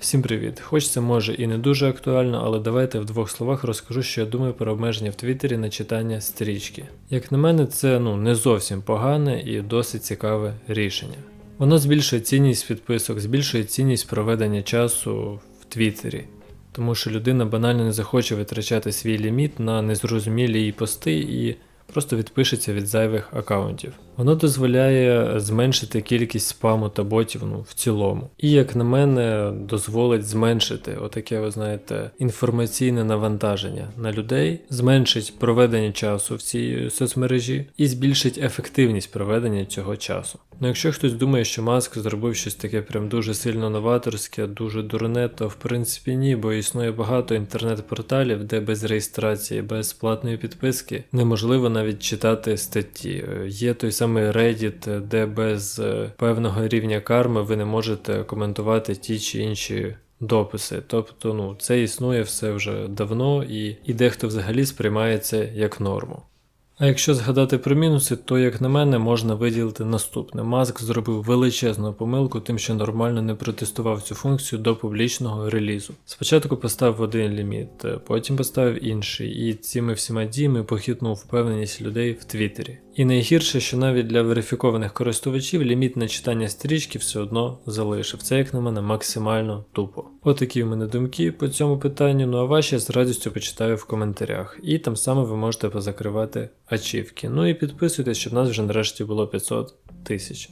Всім привіт! Хоч це може і не дуже актуально, але давайте в двох словах розкажу, що я думаю про обмеження в Твіттері на читання стрічки. Як на мене, це ну не зовсім погане і досить цікаве рішення. Воно збільшує цінність підписок, збільшує цінність проведення часу в Твіттері. Тому що людина банально не захоче витрачати свій ліміт на незрозумілі їй пости і просто відпишеться від зайвих аккаунтів. Воно дозволяє зменшити кількість спаму та ботів ну, в цілому. І, як на мене, дозволить зменшити отаке, ви знаєте, інформаційне навантаження на людей, зменшить проведення часу в цій соцмережі і збільшить ефективність проведення цього часу. Ну, якщо хтось думає, що Маск зробив щось таке прям дуже сильно новаторське, дуже дурне, то в принципі ні, бо існує багато інтернет-порталів, де без реєстрації, без платної підписки неможливо навіть читати статті. Е, Є той самий Reddit, де без е, певного рівня карми ви не можете коментувати ті чи інші. Дописи, тобто, ну це існує все вже давно, і, і дехто взагалі сприймає це як норму. А якщо згадати про мінуси, то, як на мене, можна виділити наступне. Маск зробив величезну помилку тим, що нормально не протестував цю функцію до публічного релізу. Спочатку поставив один ліміт, потім поставив інший, і цими всіма діями похитнув впевненість людей в Твіттері. І найгірше, що навіть для верифікованих користувачів ліміт на читання стрічки все одно залишив. Це, як на мене, максимально тупо. Отакі в мене думки по цьому питанню. Ну а ваші з радістю почитаю в коментарях. І там саме ви можете позакривати ачівки. Ну і підписуйтесь, щоб нас вже нарешті було 500 тисяч.